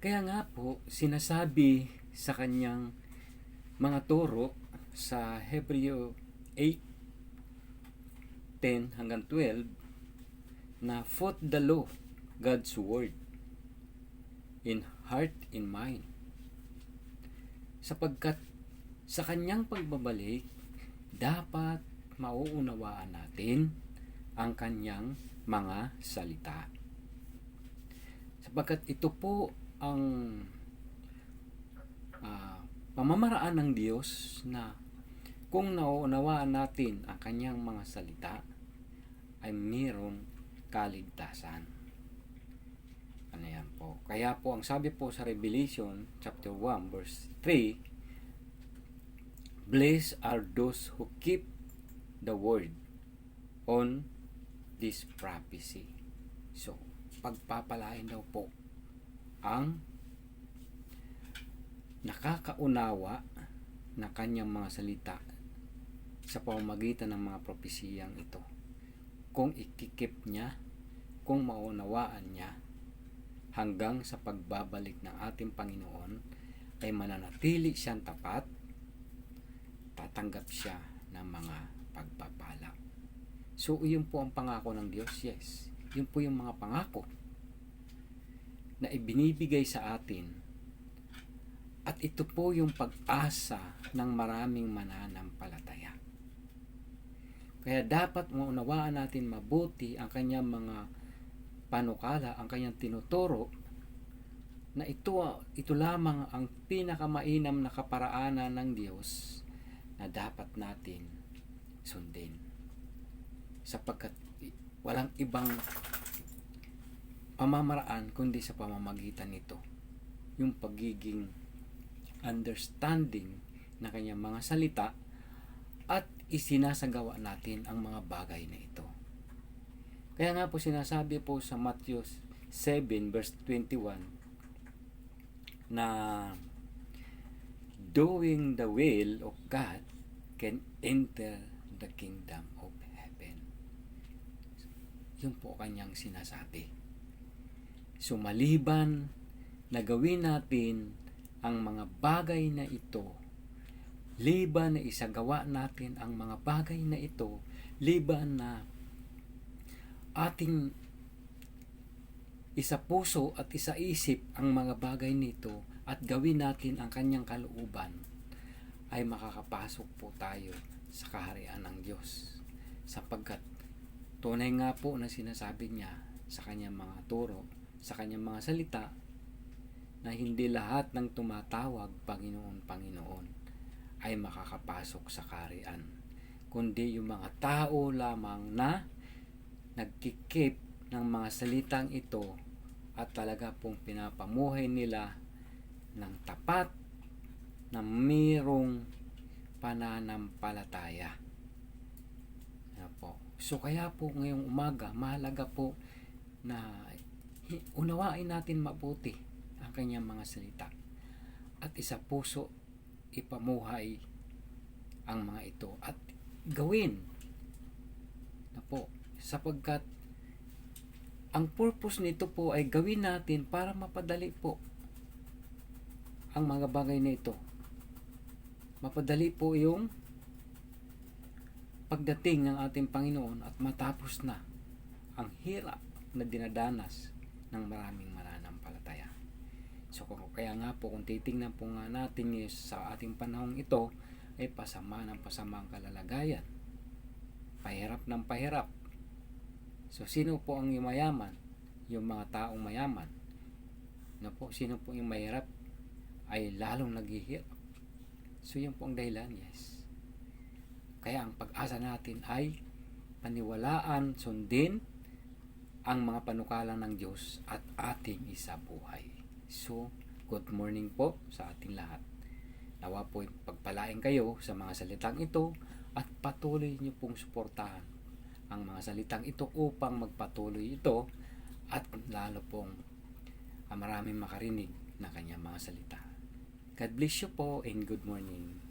Kaya nga po, sinasabi sa kanyang mga turo sa Hebreo 8, 10 hanggang 12 na fought the law, God's word, in heart and mind. Sapagkat sa kanyang pagbabalik, dapat mauunawaan natin ang kanyang mga salita. Sapagkat ito po ang ah, pamamaraan ng Diyos na kung nauunawaan natin ang kanyang mga salita, ay mayroong kaligtasan. Ano yan po? Kaya po, ang sabi po sa Revelation chapter 1 verse 3, Blessed are those who keep the word on this prophecy. So, pagpapalain daw po ang nakakaunawa na kanyang mga salita sa pamamagitan ng mga propesiyang ito. Kung ikikip niya, kung maunawaan niya, hanggang sa pagbabalik ng ating Panginoon, ay mananatili siyang tapat, tatanggap siya ng mga pagpapala. So, yun po ang pangako ng Diyos, yes. Yun po yung mga pangako na ibinibigay sa atin at ito po yung pag-asa ng maraming mananampalataya. Kaya dapat maunawaan natin mabuti ang kanyang mga panukala, ang kanyang tinuturo na ito, ito lamang ang pinakamainam na kaparaanan ng Diyos na dapat natin sundin. Sapagkat walang ibang pamamaraan kundi sa pamamagitan nito. Yung pagiging understanding na kanyang mga salita at isinasagawa natin ang mga bagay na ito. Kaya nga po sinasabi po sa Matthew 7 verse 21 na doing the will of God can enter the kingdom of heaven. Yun po kanyang sinasabi. Sumaliban na gawin natin ang mga bagay na ito, liban na isagawa natin ang mga bagay na ito, liban na ating isa puso at isa isip ang mga bagay nito at gawin natin ang kanyang kalooban, ay makakapasok po tayo sa kaharian ng Diyos. Sapagkat tunay nga po na sinasabi niya sa kanyang mga turo, sa kanyang mga salita, na hindi lahat ng tumatawag Panginoon, Panginoon ay makakapasok sa kaharian. Kundi yung mga tao lamang na nagkikip ng mga salitang ito at talaga pong pinapamuhay nila ng tapat na mayroong pananampalataya. Ano po. So kaya po ngayong umaga, mahalaga po na unawain natin mabuti ang kanyang mga salita. At isa puso ipamuhay ang mga ito at gawin na po sapagkat ang purpose nito po ay gawin natin para mapadali po ang mga bagay na ito. Mapadali po yung pagdating ng ating Panginoon at matapos na ang hirap na dinadanas ng maraming mananampalataya. So kung kaya nga po kung titingnan po nga natin is sa ating panahong ito ay pasama ng pasama ang kalalagayan. Pahirap ng pahirap. So sino po ang mayaman? Yung mga taong mayaman. Na po, sino po yung mahirap? Ay lalong naghihirap. So yun po ang dahilan, yes. Kaya ang pag-asa natin ay paniwalaan, sundin ang mga panukala ng Diyos at ating isabuhay. So, good morning po sa ating lahat. Nawa po pagpalain kayo sa mga salitang ito at patuloy niyo pong suportahan ang mga salitang ito upang magpatuloy ito at lalo pong ah, maraming makarinig na kanyang mga salita. God bless you po and good morning.